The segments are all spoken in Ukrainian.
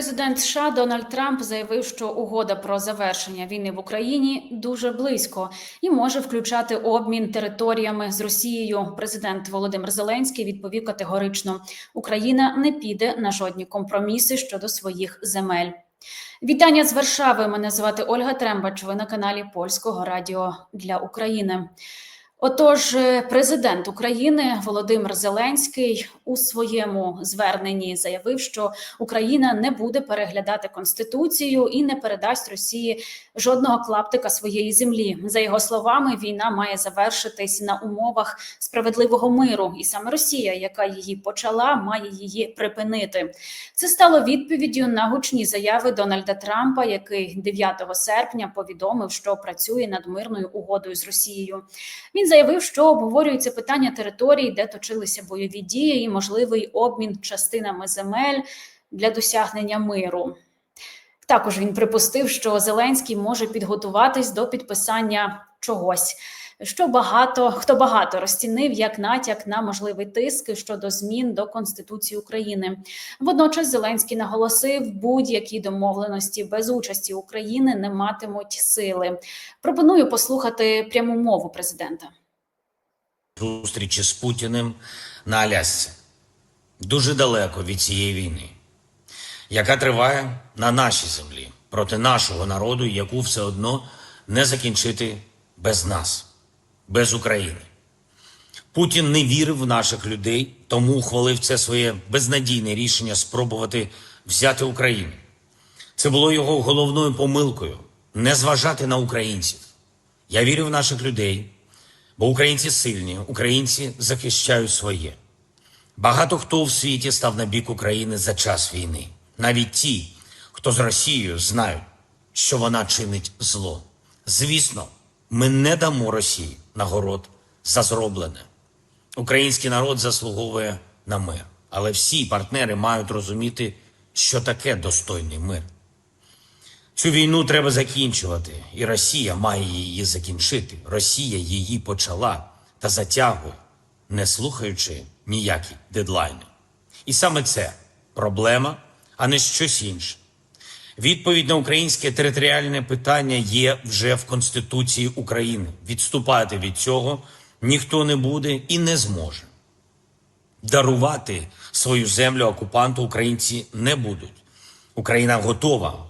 Президент США Дональд Трамп заявив, що угода про завершення війни в Україні дуже близько і може включати обмін територіями з Росією. Президент Володимир Зеленський відповів категорично: Україна не піде на жодні компроміси щодо своїх земель. Вітання з Варшави. Мене звати Ольга Трембач. Ви на каналі Польського радіо для України. Отож, е, президент України Володимир Зеленський у своєму зверненні заявив, що Україна не буде переглядати конституцію і не передасть Росії жодного клаптика своєї землі. За його словами, війна має завершитись на умовах справедливого миру, і саме Росія, яка її почала, має її припинити. Це стало відповіддю на гучні заяви Дональда Трампа, який 9 серпня повідомив, що працює над мирною угодою з Росією. Він заявив, що обговорюється питання територій, де точилися бойові дії, і можливий обмін частинами земель для досягнення миру. Також він припустив, що Зеленський може підготуватись до підписання чогось. Що багато хто багато розцінив як натяк на можливий тиск щодо змін до конституції України. Водночас Зеленський наголосив, будь-які домовленості без участі України не матимуть сили. Пропоную послухати пряму мову президента. Зустрічі з Путіним на Алясці. Дуже далеко від цієї війни, яка триває на нашій землі проти нашого народу, яку все одно не закінчити без нас, без України. Путін не вірив в наших людей, тому ухвалив це своє безнадійне рішення спробувати взяти Україну. Це було його головною помилкою не зважати на українців. Я вірю в наших людей, бо українці сильні, українці захищають своє. Багато хто в світі став на бік України за час війни. Навіть ті, хто з Росією знають, що вона чинить зло. Звісно, ми не дамо Росії нагород за зроблене. Український народ заслуговує на мир, але всі партнери мають розуміти, що таке достойний мир. Цю війну треба закінчувати, і Росія має її закінчити. Росія її почала та затягує, не слухаючи ніякі дедлайни. І саме це проблема, а не щось інше. Відповідь на українське територіальне питання є вже в Конституції України. Відступати від цього ніхто не буде і не зможе. Дарувати свою землю окупанту українці не будуть. Україна готова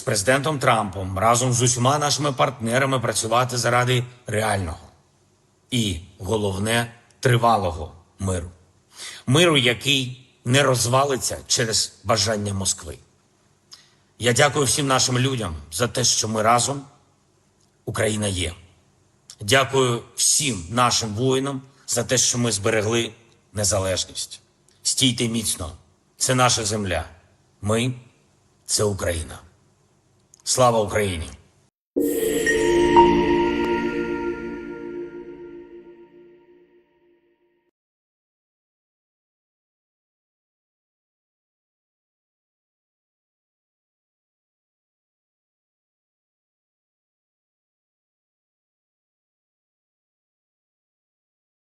з президентом Трампом, разом з усіма нашими партнерами працювати заради реального і, головне, тривалого миру. Миру, який не розвалиться через бажання Москви. Я дякую всім нашим людям за те, що ми разом. Україна є. Дякую всім нашим воїнам за те, що ми зберегли незалежність. Стійте міцно, це наша земля. Ми це Україна. Слава Україні!